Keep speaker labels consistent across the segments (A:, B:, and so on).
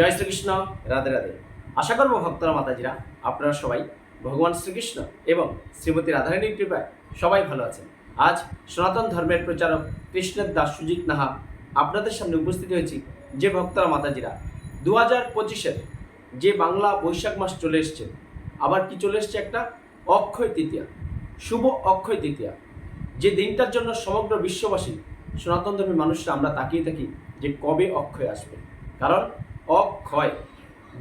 A: জয় শ্রীকৃষ্ণ, রাধে রাধে। আশা করব ভক্তরা, মাতাজিরা, আপনারা সবাই ভগবান শ্রীকৃষ্ণ এবং শ্রীমতী রাধারানীর কৃপায় সবাই ভালো আছেন। আজ সনাতন ধর্মের প্রচারক কৃষ্ণের দাস সুজিত নাহা আপনাদের সামনে উপস্থিত হয়েছি যে ভক্তরা, মাতাজিরা। দু হাজার পঁচিশের যে বাংলা বৈশাখ মাস চলে এসছে, আবার কি চলে এসছে একটা? অক্ষয় তৃতীয়া, শুভ অক্ষয় তৃতীয়া। যে দিনটার জন্য সমগ্র বিশ্ববাসী সনাতন ধর্মের মানুষরা আমরা তাকিয়ে থাকি যে কবে অক্ষয় আসবে। কারণ অক্ষয়।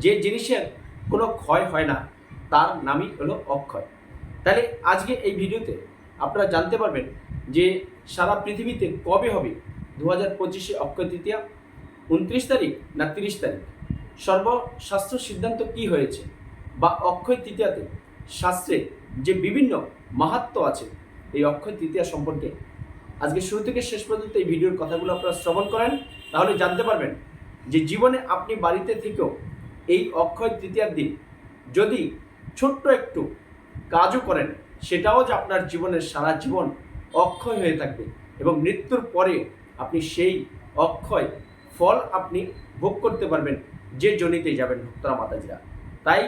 A: যে জিনিসের কোনো ক্ষয় হয় না, তার নামই হলো অক্ষয়। তাহলে আজকে এই ভিডিওতে আপনারা জানতে পারবেন যে সারা পৃথিবীতে কবে হবে দু হাজার পঁচিশে অক্ষয় তৃতীয়া? উনত্রিশ তারিখ না তিরিশ তারিখ? সর্বশাস্ত্র সিদ্ধান্ত কি হয়েছে? বা অক্ষয় তৃতীয়াতে শাস্ত্রে যে বিভিন্ন মাহাত্ম আছে, এই অক্ষয় তৃতীয়া সম্পর্কে। আজকে শুরু থেকে শেষ পর্যন্ত এই ভিডিওর কথাগুলো আপনারা শ্রবণ করেন, তাহলে জানতে পারবেন যে জীবনে আপনি বাড়িতে থেকেও এই অক্ষয় তৃতীয়ার দিন যদি ছোট্ট একটু কাজও করেন, সেটাও যে আপনার জীবনের সারা জীবন অক্ষয় হয়ে থাকবে এবং মৃত্যুর পরে আপনি সেই অক্ষয় ফল আপনি ভোগ করতে পারবেন যে জনিতেই যাবেন ভক্তরা, মাতাজিরা। তাই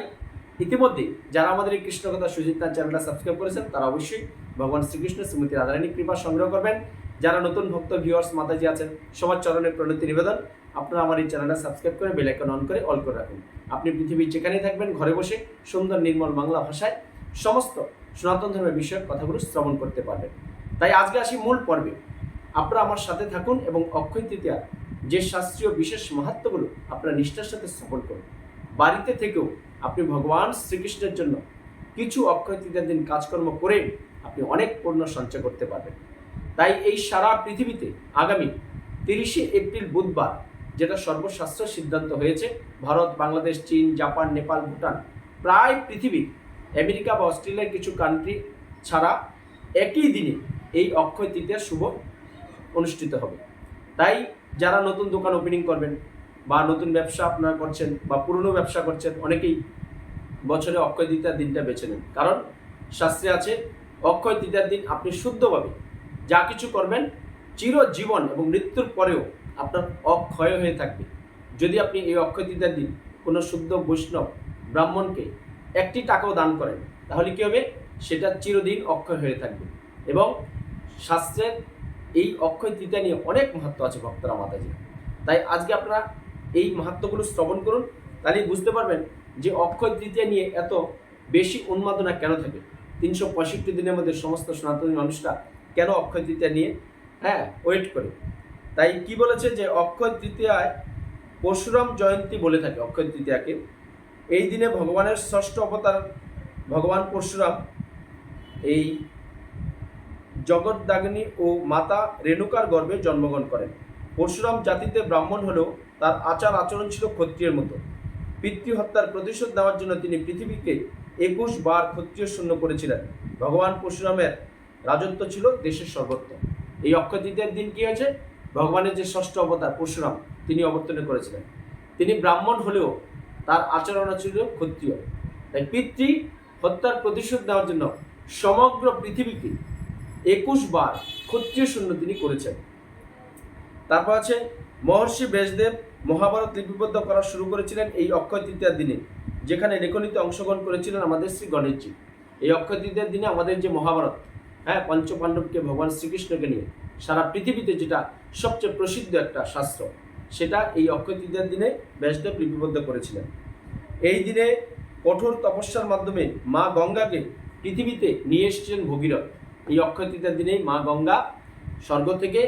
A: ইতিমধ্যে যারা আমাদের এই কৃষ্ণকথা সুজিত চ্যানেলটা সাবস্ক্রাইব করেছেন, তারা অবশ্যই ভগবান শ্রীকৃষ্ণ শ্রীমতী রাধারানী কৃপা সংগ্রহ করবেন যারা নতুন ভক্ত ভিউয়ার্স মাতাজি আছেন, সবার চরণে প্রণতি নিবেদন। আপনারা আমার এই চ্যানেলটা সাবস্ক্রাইব করে বেল আইকন অন করে অল করে রাখুন। আপনি পৃথিবীর যেখানেই থাকবেন, ঘরে বসে সুন্দর নির্মল বাংলা ভাষায় সমস্ত সনাতন ধর্মের বিষয়ক কথাগুলো শ্রবণ করতে পারবেন। তাই আজকে আসি মূল পর্বে। আপনারা আমার সাথে থাকুন এবং অক্ষয় তৃতীয়া যে শাস্ত্রীয় বিশেষ মাহাত্মগুলো আপনারা নিষ্ঠার সাথে শ্রবণ করুন। বাড়িতে থেকেও আপনি ভগবান শ্রীকৃষ্ণের জন্য কিছু অক্ষয় তৃতীয়ার দিন কাজকর্ম করে আপনি অনেক পণ্য সঞ্চয় করতে পারবেন। তাই এই সারা পৃথিবীতে আগামী তিরিশে এপ্রিল বুধবার, যেটা সর্বশাস্ত্র সিদ্ধান্ত হয়েছে, ভারত, বাংলাদেশ, চীন, জাপান, নেপাল, ভুটান, প্রায় পৃথিবী, আমেরিকা বা অস্ট্রেলিয়ার কিছু কান্ট্রি ছাড়া একই দিনে এই অক্ষয় তৃতীয়া শুভ অনুষ্ঠিত হবে। তাই যারা নতুন দোকান ওপেনিং করবেন বা নতুন ব্যবসা আপনারা করছেন বা পুরনো ব্যবসা করছেন, অনেকেই বছরে অক্ষয় তৃতীয়ার দিনটা বেছে নেন। কারণ শাস্ত্রে আছে, অক্ষয় তৃতীয়ার দিন আপনি শুদ্ধভাবে যা কিছু করবেন চিরজীবন এবং মৃত্যুর পরেও আপনার অক্ষয় হয়ে থাকবে। যদি আপনি এই অক্ষয় তৃতীয়ার দিন, কোনো শুদ্ধ বৈষ্ণব ব্রাহ্মণকে একটি টাকাও দান করেন, তাহলে কী হবে? সেটা চিরদিন অক্ষয় হয়ে থাকবে। এবং শাস্ত্রের এই অক্ষয় তৃতীয়া নিয়ে অনেক মাহাত্ম আছে ভক্তরা মাতাজি। তাই আজকে আপনারা এই মাহাত্মগুলো শ্রবণ করুন, তাহলেই বুঝতে পারবেন যে অক্ষয় তৃতীয়া নিয়ে এত বেশি উন্মাদনা কেন থাকে। তিনশো পঁয়ষট্টি দিনের মধ্যে সমস্ত সনাতনী মানুষরা কেন অক্ষয় তৃতীয়া নিয়ে? হ্যাঁ ওয়েট করে। তাই কি বলেছে যে অক্ষয় তৃতীয়ায় পরশুরাম জয়ন্তী বলে থাকে অক্ষয় তৃতীয়াকে। এই দিনে ভগবানের ষষ্ঠ অবতার ভগবান পরশুরাম, এই জগৎদাগিনী ও মাতা রেণুকার গর্ভে জন্মগ্রহণ করেন। পরশুরাম জাতিতে ব্রাহ্মণ হলেও তার আচার আচরণ ছিল ক্ষত্রিয়ের মতো। পিতৃহত্যার প্রতিশোধ নেওয়ার জন্য তিনি পৃথিবীকে একুশ বার ক্ষত্রিয় শূন্য করেছিলেন। ভগবান পরশুরামের রাজত্ব ছিল দেশের সর্বত্র এই অক্ষয় তৃতীয়ার দিন কি হয়েছে? ভগবানের যে ষষ্ঠ অবতার পরশুরাম, তিনি অবতীর্ণ করেছিলেন। তিনি ব্রাহ্মণ হলেও তার আচরণ ছিল ক্ষত্রিয়। তাই পিতৃ হত্যার প্রতিশোধ নেওয়ার জন্য সমগ্র পৃথিবীকে একুশ বার ক্ষত্রিয় শূন্য তিনি করেছেন। তারপর আছে, মহর্ষি ব্যাসদেব মহাভারত লিপিবদ্ধ করা শুরু করেছিলেন এই অক্ষয় তৃতীয়ার দিনে, যেখানে লেখনীতে অংশগ্রহণ করেছিলেন আমাদের শ্রী গণেশজি। এই অক্ষয় তৃতীয়ার দিনে আমাদের যে মহাভারত হ্যাঁ পঞ্চপাণ্ডবকে ভগবান শ্রীকৃষ্ণকে নিয়ে সারা পৃথিবীতে যেটা সবচেয়ে প্রসিদ্ধ একটা শাস্ত্র, সেটা এই অক্ষয় তৃতীয়ার দিনে ব্যাসদেব লিপিবদ্ধ করেছিলেন। এই দিনে কঠোর তপস্যার মাধ্যমে মা গঙ্গাকে পৃথিবীতে নিয়ে এসেছিলেন ভগীরথ। এই অক্ষয় তৃতীয়ার দিনেই মা গঙ্গা স্বর্গ থেকে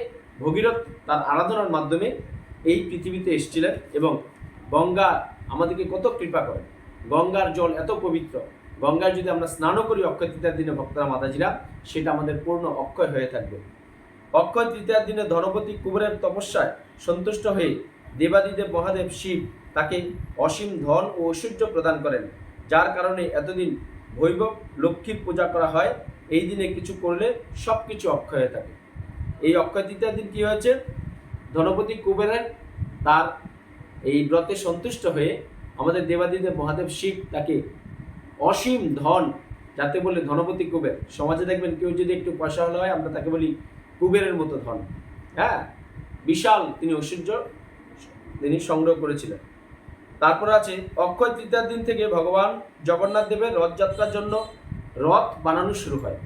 A: ভগীরথ তার আরাধনার মাধ্যমে এই পৃথিবীতে এসেছিলেন এবং গঙ্গা আমাদেরকে কত কৃপা করে। গঙ্গার জল এত পবিত্র গঙ্গায় যদি আমরা স্নানও করি, অক্ষয় তৃতীয়ার দিনে ভক্তরা, মাতাজিরা, সেটা আমাদের পূর্ণ অক্ষয় হয়ে থাকবে। অক্ষয় তৃতীয়ার দিনে ধনপতি কুবেরের তপস্যায় সন্তুষ্ট হয়ে দেবাদিদেব মহাদেব শিব তাকে অসীম ধন ও ঐশ্বর্য প্রদান করেন, যার কারণে এতদিন বৈভব লক্ষ্মীর পূজা করা হয়, এই দিনে কিছু করলে সব কিছু অক্ষয় হয়ে থাকে। এই অক্ষয় তৃতীয়ার দিন কী হয়েছে? ধনপতি কুবেরের তার এই ব্রতে সন্তুষ্ট হয়ে আমাদের দেবাদিদেব মহাদেব শিব তাকে অসীম ধন, যাতে বলে ধনপতি কুবের। সমাজে দেখবেন কেউ যদি একটু পয়সা হলে হয়, আমরা তাকে বলি কুবেরের মতো ধন। হ্যাঁ? বিশাল তিনি ঐশ্বর্য, তিনি সংগ্রহ করেছিলেন। তারপর আছে, অক্ষয় তৃতীয়ার দিন থেকে ভগবান জগন্নাথ দেবের রথযাত্রার জন্য রথ বানানো শুরু হয়,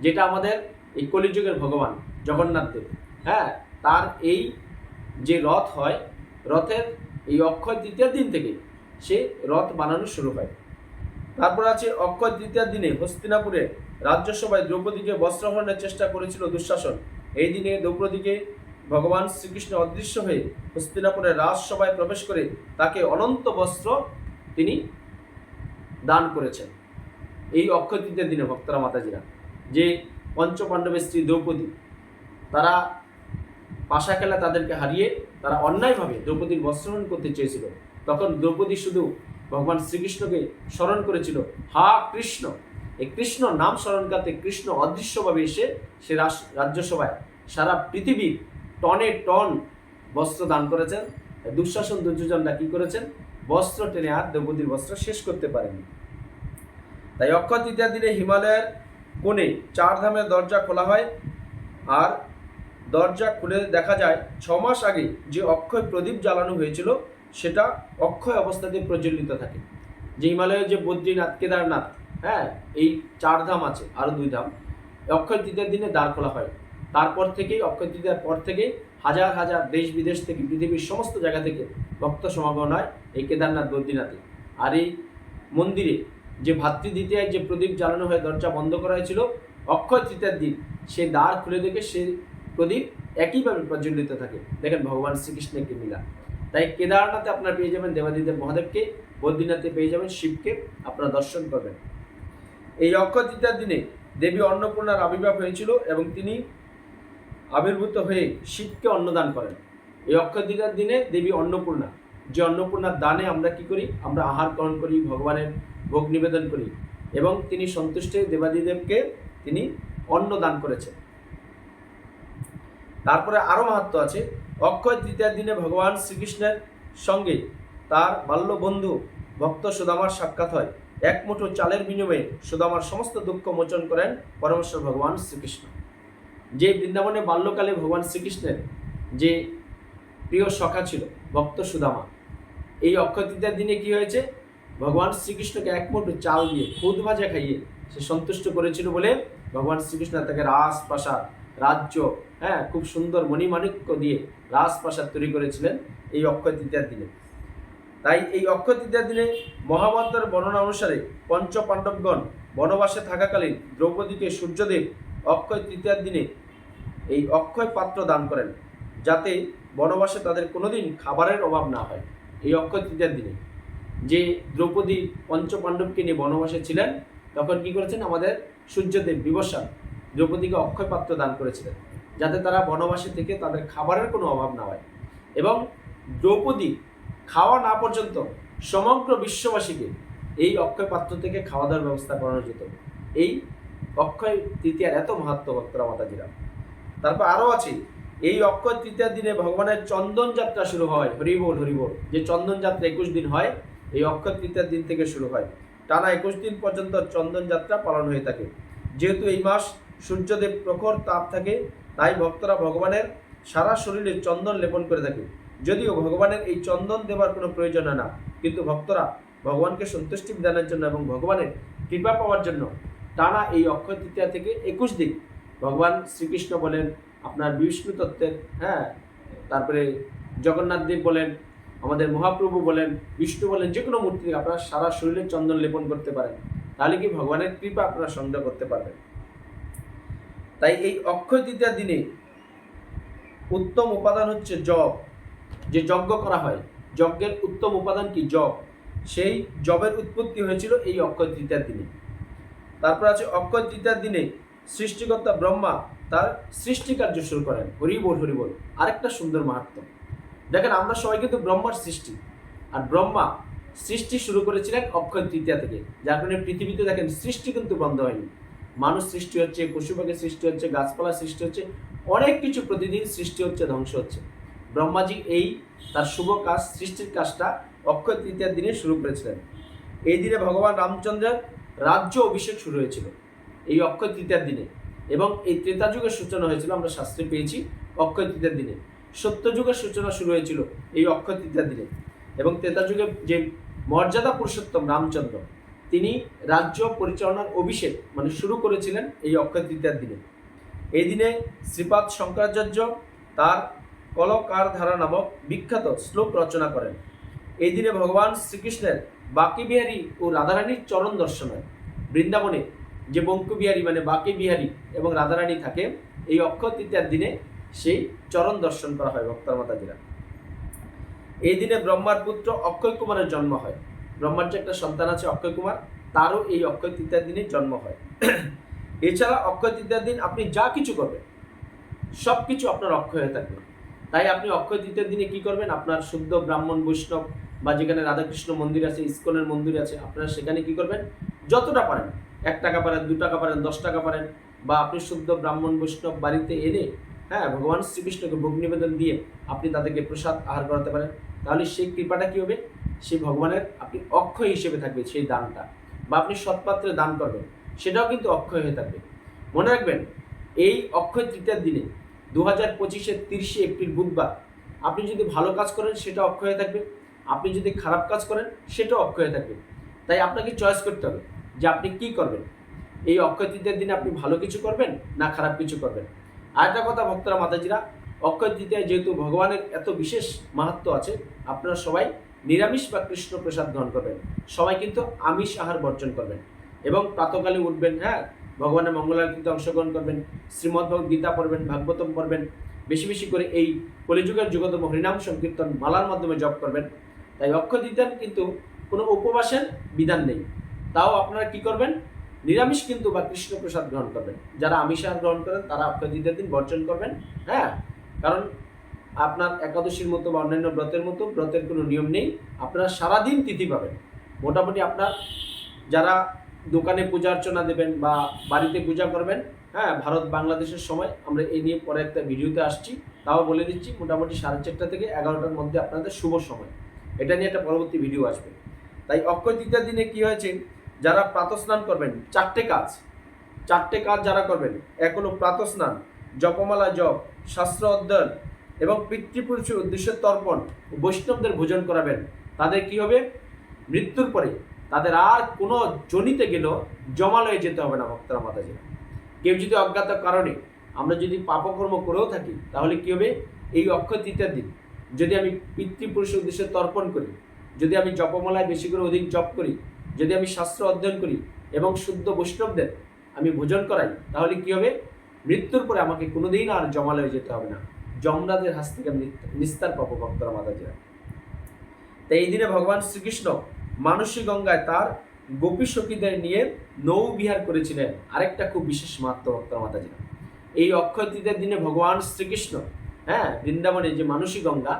A: যেটা আমাদের এই কলিযুগের ভগবান জগন্নাথ দেব। হ্যাঁ? তার এই যে রথ হয়, রথের এই অক্ষয় তৃতীয়ার দিন থেকে সে রথ বানানো শুরু হয়। তারপর আছে অক্ষয় তৃতীয়ার দিনে হস্তিনাপুরে রাজ্যসভায় দ্রৌপদীকে বস্ত্রহরণের চেষ্টা করেছিল দুঃশাসন। এই দিনে দ্রৌপদীকে ভগবান শ্রীকৃষ্ণ অদৃশ্য হয়ে হস্তিনাপুরের রাজসভায় প্রবেশ করে তাকে অনন্ত বস্ত্র তিনি দান করেছেন। এই অক্ষয় তৃতীয়ার দিনে ভক্তরা, মাতাজিরা, যে পঞ্চপাণ্ডবের স্ত্রী দ্রৌপদী, তারা পাশা খেলা তাদেরকে হারিয়ে তারা অন্যায়ভাবে দ্রৌপদীর বস্ত্রহরণ করতে চেয়েছিল। তখন দ্রৌপদী শুধু ভগবান শ্রীকৃষ্ণকে স্মরণ করেছিল, হা কৃষ্ণ। এই কৃষ্ণ নাম স্মরণ করতে কৃষ্ণ অদৃশ্যভাবে এসে সে রাজ্যসভায় সারা পৃথিবীর টনে টন বস্ত্র দান করেছেন। দুঃশাসন দুর্যোজনরা কি করেছেন? বস্ত্র টেনে আর দ্রৌপদীর বস্ত্র শেষ করতে পারেনি। তাই অক্ষয় তৃতীয়ার দিনে হিমালয়ের কোণে চার ধামের দরজা খোলা হয়। আর দরজা খুলে দেখা যায়, ছ মাস আগে যে অক্ষয় প্রদীপ জ্বালানো হয়েছিল সেটা অক্ষয় অবস্থাতে প্রজ্বলিত থাকে। যে হিমালয়ের যে বদ্রীনাথ, কেদারনাথ হ্যাঁ এই চার ধাম আছে, আরও দুই ধাম অক্ষয় তৃতীয়ার দিনে দ্বার খোলা হয়। তারপর থেকেই, অক্ষয় তৃতীয়ার পর থেকেই হাজার হাজার দেশ বিদেশ থেকে পৃথিবীর সমস্ত জায়গা থেকে ভক্ত সমাগম হয় এই কেদারনাথ বদ্রীনাথে। আর এই মন্দিরে যে ভাতৃ দ্বিতীয় যে প্রদীপ জ্বালানো হয়ে দরজা বন্ধ করা হয়েছিল, অক্ষয় তৃতীয়ার দিন সে দ্বার খুলে দেখে সে প্রদীপ একইভাবে প্রজ্বলিত থাকে। দেখেন ভগবান শ্রীকৃষ্ণের কি মিলা তাই কেদারনাথে আপনারা পেয়ে যাবেন দেবাদিদেব মহাদেবকে, বদ্রীনাথে পেয়ে যাবেন শিবকে, আপনারা দর্শন করবেন এই অক্ষয় দিনে দেবী অন্নপূর্ণার আবির্ভাব হয়েছিল এবং তিনি আবির্ভূত হয়ে শিবকে অন্নদান করেন। এই অক্ষয় দিনে দেবী অন্নপূর্ণা, যে অন্নপূর্ণার দানে আমরা কি করি? আমরা আহার গ্রহণ করি, ভগবানের ভোগ নিবেদন করি এবং তিনি সন্তুষ্ট দেবাদিদেবকে তিনি অন্ন দান করেছেন। তারপরে আরও মাহাত্ম আছে অক্ষয় তৃতীয়ার দিনে ভগবান শ্রীকৃষ্ণের সঙ্গে তার বাল্য বন্ধু ভক্ত সুদামার সাক্ষাৎ হয়। এক মুঠো চালের বিনিময়ে সুদামার সমস্ত দুঃখ মোচন করেন পরমেশ্বর ভগবান শ্রীকৃষ্ণ। যে বৃন্দাবনে বাল্যকালে ভগবান শ্রীকৃষ্ণের যে প্রিয় সখা ছিল, ভক্ত সুদামা, এই অক্ষয় তৃতীয়ার দিনে কি হয়েছে? ভগবান শ্রীকৃষ্ণকে এক মুঠো চাল দিয়ে খুদ ভাজা খাইয়ে সে সন্তুষ্ট করেছিল বলে ভগবান শ্রীকৃষ্ণ তাকে রাজপ্রাসাদ রাজ্য হ্যাঁ খুব সুন্দর মণিমাণিক্য দিয়ে রাজপ্রাসাদ তৈরি করেছিলেন এই অক্ষয় তৃতীয়ার দিনে। তাই এই অক্ষয় তৃতীয়ার দিনে মহাভারতের বর্ণনা অনুসারে পঞ্চ পাণ্ডবগণ বনবাসে থাকাকালীন দ্রৌপদীকে সূর্যদেব অক্ষয় তৃতীয়ার দিনে এই অক্ষয় পাত্র দান করেন, যাতে বনবাসে তাদের কোনোদিন খাবারের অভাব না হয় এই অক্ষয় তৃতীয়ার দিনে। যে দ্রৌপদী পঞ্চ পাণ্ডবকে নিয়ে বনবাসে ছিলেন, তখন কি করেছেন? আমাদের সূর্যদেব বিবসা দ্রৌপদীকে অক্ষয় পাত্র দান করেছিলেন, যাতে তারা বনবাসে থেকে তাদের খাবারের কোনো অভাব না হয়। এবং দ্রৌপদী খাওয়া না পর্যন্ত সমগ্র বিশ্ববাসীকে এই অক্ষয় পাত্র থেকে খাওয়া দাওয়ার ব্যবস্থা করানো যেত। এই অক্ষয় তৃতীয়ার এত মাহাত্ম ভক্তরা মাতাজিরা। তারপর আরও আছে, এই অক্ষয় তৃতীয়ার দিনে ভগবানের চন্দন যাত্রা শুরু হয়, হরিবোল হরিবোল। যে চন্দন যাত্রা একুশ দিন হয়, এই অক্ষয় তৃতীয়ার দিন থেকে শুরু হয়। টানা একুশ দিন পর্যন্ত চন্দন যাত্রা পালন হয়ে থাকে। যেহেতু এই মাস সূর্যদেব প্রখর তাপ থাকে, তাই ভক্তরা ভগবানের সারা শরীরে চন্দন লেপন করে থাকে। যদিও ভগবানের এই চন্দন দেওয়ার কোনো প্রয়োজন হয় না, কিন্তু ভক্তরা ভগবানকে সন্তুষ্টি বিধানের জন্য এবং ভগবানের কৃপা পাওয়ার জন্য টানা এই অক্ষয় তৃতীয়া থেকে একুশ দিন ভগবান শ্রীকৃষ্ণ বলেন, আপনার বিষ্ণু তত্ত্বের হ্যাঁ তারপরে জগন্নাথ দেব বলেন, আমাদের মহাপ্রভু বলেন, বিষ্ণু বলেন, যে কোনো মূর্তি আপনারা সারা শরীরে চন্দন লেপন করতে পারেন। তাহলে কি ভগবানের কৃপা আপনারা সংগ্রহ করতে পারবেন? তাই এই অক্ষয় তৃতীয়ার দিনে উত্তম উপাদান হচ্ছে জব যে যজ্ঞ করা হয়। যজ্ঞের উত্তম উপাদান কি? জব সেই জবের উৎপত্তি হয়েছিল এই অক্ষয় তৃতীয়ার দিনে। তারপর আছে অক্ষয় তৃতীয়ার দিনে সৃষ্টিকর্তা ব্রহ্মা তার সৃষ্টি কার্য শুরু করেন। হরিবোল হরিবোল আরেকটা সুন্দর মাহাত্ম। দেখেন, আমরা সবাই কিন্তু ব্রহ্মার সৃষ্টি। আর ব্রহ্মা সৃষ্টি শুরু করেছিলেন অক্ষয় তৃতীয়া থেকে। যার কারণে পৃথিবীতে দেখেন সৃষ্টি কিন্তু বন্ধ হয়নি। মানুষ সৃষ্টি হচ্ছে পশু পাখি সৃষ্টি হচ্ছে, গাছপালা সৃষ্টি হচ্ছে, অনেক কিছু প্রতিদিন সৃষ্টি হচ্ছে, ধ্বংস হচ্ছে। ব্রহ্মাজি এই তার শুভ কাজ, সৃষ্টির কাজটা অক্ষয় তৃতীয়ার দিনে শুরু করেছিলেন। এই দিনে ভগবান রামচন্দ্রের রাজ্য অভিষেক শুরু হয়েছিল, এই অক্ষয় তৃতীয়ার দিনে। এবং এই ত্রেতা যুগের সূচনা হয়েছিল, আমরা শাস্ত্রে পেয়েছি অক্ষয় তৃতীয়ার দিনে। সত্য যুগের সূচনা শুরু হয়েছিল এই অক্ষয় তৃতীয়ার দিনে। এবং ত্রেতা যুগে যে মর্যাদা পুরুষোত্তম রামচন্দ্র তিনি রাজ্য পরিচালনার অভিষেক মানে শুরু করেছিলেন এই অক্ষয় তৃতীয়ার দিনে। এই দিনে শ্রীপাদ শঙ্করাচার্য তার কলকার ধারা নামক বিখ্যাত শ্লোক রচনা করেন। এই দিনে ভগবান শ্রীকৃষ্ণের বাকি বিহারী ও রাধারানীর চরণ দর্শন হয় বৃন্দাবনে যে বঙ্কু বিহারী মানে বাকি বিহারী এবং রাধারানী থাকে, এই অক্ষয় তৃতীয়ার দিনে সেই চরণ দর্শন করা হয় ভক্তর মাতাজিরা। এই দিনে ব্রহ্মার পুত্র অক্ষয় কুমারের জন্ম হয়। ব্রহ্মার যে একটা সন্তান আছে অক্ষয় কুমার, তারও এই অক্ষয় তৃতীয়ার দিনে জন্ম হয়। এছাড়া অক্ষয় তৃতীয়ার দিন আপনি যা কিছু করবেন, সব কিছু আপনার অক্ষয় হয়ে থাকবে। তাই আপনি অক্ষয় তৃতীয়ার দিনে কি করবেন? আপনার শুদ্ধ ব্রাহ্মণ, বৈষ্ণব বা যেখানে রাধাকৃষ্ণ মন্দির আছে, ইস্কনের মন্দির আছে, আপনারা সেখানে কি করবেন? যতটা পারেন, এক টাকা পারেন, দু টাকা পারেন, দশ টাকা পারেন, বা আপনি শুদ্ধ ব্রাহ্মণ, বৈষ্ণব বাড়িতে এনে হ্যাঁ ভগবান শ্রীকৃষ্ণকে ভোগ নিবেদন দিয়ে আপনি তাদেরকে প্রসাদ আহার করাতে পারেন। তাহলে সেই কৃপাটা কী হবে? সেই ভগবানের আপনি অক্ষয় হিসেবে থাকবে সেই দানটা। বা আপনি সৎপাত্রে দান করবেন, সেটাও কিন্তু অক্ষয় হয়ে থাকবে। মনে রাখবেন, এই অক্ষয় তৃতীয়ার দিনে দু হাজার পঁচিশের তিরিশে এপ্রিল বুধবার আপনি যদি ভালো কাজ করেন, সেটা অক্ষয় থাকবে। আপনি যদি খারাপ কাজ করেন, সেটাও অক্ষয় হয়ে থাকবে। তাই আপনাকে চয়েস করতে হবে যে আপনি কি করবেন। এই অক্ষয় তৃতীয়ার দিনে আপনি ভালো কিছু করবেন না খারাপ কিছু করবেন? আর একটা কথা ভক্তরা মাতাজিরা, অক্ষয় তৃতীয়ায় যেহেতু ভগবানের এত বিশেষ মাহাত্ম আছে, আপনারা সবাই নিরামিষ বা কৃষ্ণ প্রসাদ গ্রহণ করবেন। সবাই কিন্তু আমিষ আহার বর্জন করবেন এবং প্রাতকালে উঠবেন হ্যাঁ? ভগবানের মঙ্গলারতিতে অংশগ্রহণ করবেন শ্রীমদ্ গীতা পড়বেন, ভাগবতম পড়বেন, বেশি বেশি করে এই কলিযুগের যুগতম হরিনাম সংকীর্তন মালার মাধ্যমে জপ করবেন। তাই অক্ষয় তৃতীয়ার কিন্তু কোনো উপবাসের বিধান নেই। তাও আপনারা কি করবেন? নিরামিষ কিন্তু বা কৃষ্ণ প্রসাদ গ্রহণ করবেন। যারা আমিষ আহার গ্রহণ করেন তারা অক্ষয় তৃতীয়ার দিন বর্জন করবেন হ্যাঁ? কারণ আপনার একাদশীর মতো বা অন্যান্য ব্রতের মতো, ব্রতের কোনো নিয়ম নেই। আপনারা সারাদিন তিথি পাবেন। মোটামুটি আপনার যারা দোকানে পূজা অর্চনা দেবেন বা বাড়িতে পূজা করবেন হ্যাঁ ভারত বাংলাদেশের সময়, আমরা এই নিয়ে পরে একটা ভিডিওতে আসছি। তাও বলে দিচ্ছি, মোটামুটি সাড়ে চারটা থেকে এগারোটার মধ্যে আপনাদের শুভ সময়। এটা নিয়ে একটা পরবর্তী ভিডিও আসবে। তাই অক্ষয় তৃতীয়ার দিনে কি হয়েছে, যারা প্রাতস্নান করবেন, চারটে কাজ। চারটে কাজ যারা করবেন, এক হলো প্রাতস্নান, জপমালা, জপ, শাস্ত্র অধ্যয়ন এবং পিতৃপুরুষের উদ্দেশ্যে তর্পণ ও বৈষ্ণবদের ভোজন করাবেন। তাদের কি হবে? মৃত্যুর পরে তাদের আর কোনো জনিতে গেলেও জমালয়ে যেতে হবে না ভক্তরা মাতাজি কেউ যদি অজ্ঞাত কারণে আমরা যদি পাপকর্ম করেও থাকি, তাহলে কি হবে? এই অক্ষয় তৃতীয় দিন যদি আমি পিতৃপুরুষের উদ্দেশ্যে তর্পণ করি, যদি আমি জপমালায় বেশি করে অধিক জপ করি, যদি আমি শাস্ত্র অধ্যয়ন করি এবং শুদ্ধ বৈষ্ণবদের আমি ভোজন করাই, তাহলে কি হবে? মৃত্যুর পরে আমাকে কোনোদিন আর জমালয়ে যেতে হবে না। যমরাজের হাত থেকে নিস্তার পাবো ভক্তরা মাতাজিরা। তাই এই দিনে ভগবান শ্রীকৃষ্ণ মানসী গঙ্গায় তার গোপী সখীদের নিয়ে নৌ বিহার করেছিলেন আরেকটা খুব বিশেষ মাত্র ভক্তরা মাতাজিরা। এই অক্ষয় দিনে ভগবান শ্রীকৃষ্ণ হ্যাঁ বৃন্দাবনে যে মানসী গঙ্গা,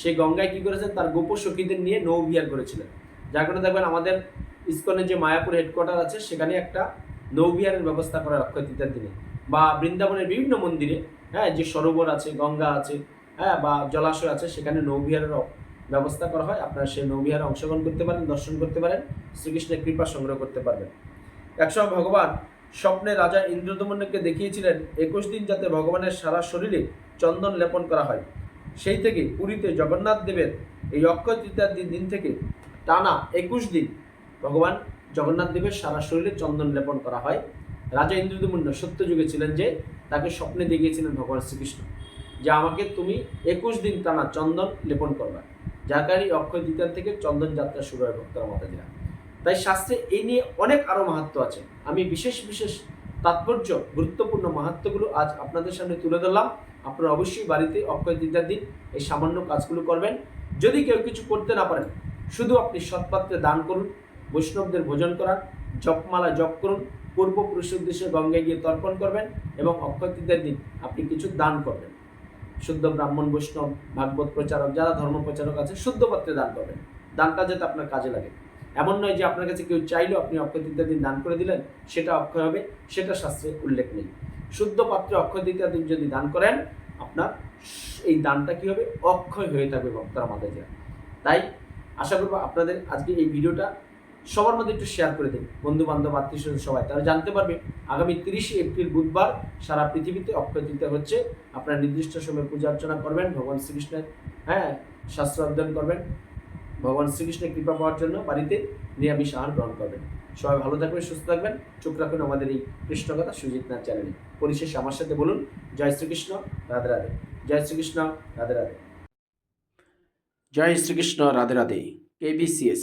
A: সেই গঙ্গায় কি করেছেন তার গোপ সখীদের নিয়ে নৌ বিহার করেছিলেন। যার কারণে দেখবেন আমাদের ইস্কনের যে মায়াপুর হেডকোয়ার্টার আছে, সেখানে একটা নৌবিহারের ব্যবস্থা করা অক্ষয় দিনে। বা বৃন্দাবনের বিভিন্ন মন্দিরে হ্যাঁ যে সরোবর আছে, গঙ্গা আছে হ্যাঁ বা জলাশয় আছে, সেখানে নৌবিহারের ব্যবস্থা করা হয়। আপনারা সেই নৌবিহারে অংশগ্রহণ করতে পারেন, দর্শন করতে পারেন, শ্রীকৃষ্ণের কৃপা সংগ্রহ করতে পারবেন। একসময় ভগবান স্বপ্নে রাজা ইন্দ্রদমনকে দেখিয়েছিলেন, একুশ দিন যাতে ভগবানের সারা শরীরে চন্দন লেপন করা হয়। সেই থেকে পুরীতে জগন্নাথ দেবের এই অক্ষয় তৃতীয়ার দিন থেকে টানা একুশ দিন ভগবান জগন্নাথ দেবের সারা শরীরে চন্দন লেপন করা হয়। রাজা ইন্দ্রদমন্য সত্য যুগে ছিলেন যে তাকে স্বপ্নে দেখিয়েছিলেন ভগবান শ্রীকৃষ্ণ, যে আমাকে তুমি একুশ দিন টানা চন্দন লেপন করবা। যার কারণে অক্ষয় তৃতীয়া থেকে চন্দন যাত্রা শুরু হয় ভক্তরা, মাতাজিরা। তাই শাস্ত্রে এই নিয়ে অনেক আরও মাহাত্ম আছে। আমি বিশেষ বিশেষ তাৎপর্য, গুরুত্বপূর্ণ মাহাত্মগুলো আজ আপনাদের সামনে তুলে ধরলাম। আপনারা অবশ্যই বাড়িতে অক্ষয় তৃতীয়ার দিন এই সামান্য কাজগুলো করবেন। যদি কেউ কিছু করতে না পারেন, শুধু আপনি সৎপাত্রে দান করুন, বৈষ্ণবদের ভোজন করান জপমালা জপ করুন পূর্বপুরুষের উদ্দেশ্যে গঙ্গায় গিয়ে তর্পণ করবেন এবং অক্ষয় তৃতীয়ার দিন আপনি কিছু দান করবেন। শুদ্ধ ব্রাহ্মণ, বৈষ্ণব, ভাগবত প্রচারক, যারা ধর্ম প্রচারক আছে, শুদ্ধ পাত্রে দান করবেন। দানটা যাতে আপনার কাজে লাগে। এমন নয় যে আপনার কাছে কেউ চাইলেও আপনি অক্ষয় তৃতীয় দিন দান করে দিলেন, সেটা অক্ষয় হবে, সেটা শাস্ত্রে উল্লেখ নেই। শুদ্ধ পাত্রে অক্ষয় তৃতীয় দিন যদি দান করেন, আপনার এই দানটা কি হবে? অক্ষয় হয়ে থাকবে ভক্তরা মাদের তাই আশা করব আপনাদের আজকে এই ভিডিওটা সবার মধ্যে একটু শেয়ার করে দিন বন্ধু বান্ধব, আত্মীয় স্বজন, সবাই। তারা জানতে পারবে, আগামী তিরিশে এপ্রিল বুধবার সারা পৃথিবীতে অক্ষয় তৃতীয়া হচ্ছে আপনারা নির্দিষ্ট সময় পূজা অর্চনা করবেন, ভগবান শ্রীকৃষ্ণের হ্যাঁ শাস্ত্র অধ্যয়ন করবেন, ভগবান শ্রীকৃষ্ণের কৃপা পাওয়ার জন্য বাড়িতে নিরামিষ আহার গ্রহণ করবেন। সবাই ভালো থাকবেন, সুস্থ থাকবেন। চোখ রাখুন আমাদের এই কৃষ্ণকথা সুজিত নাথ চ্যানেলে। পরিশেষে আমার সাথে বলুন, জয় শ্রীকৃষ্ণ, রাধে রাধে। জয় শ্রীকৃষ্ণ, রাধে রাধে। জয় শ্রীকৃষ্ণ, রাধে রাধে। কেবিসিএস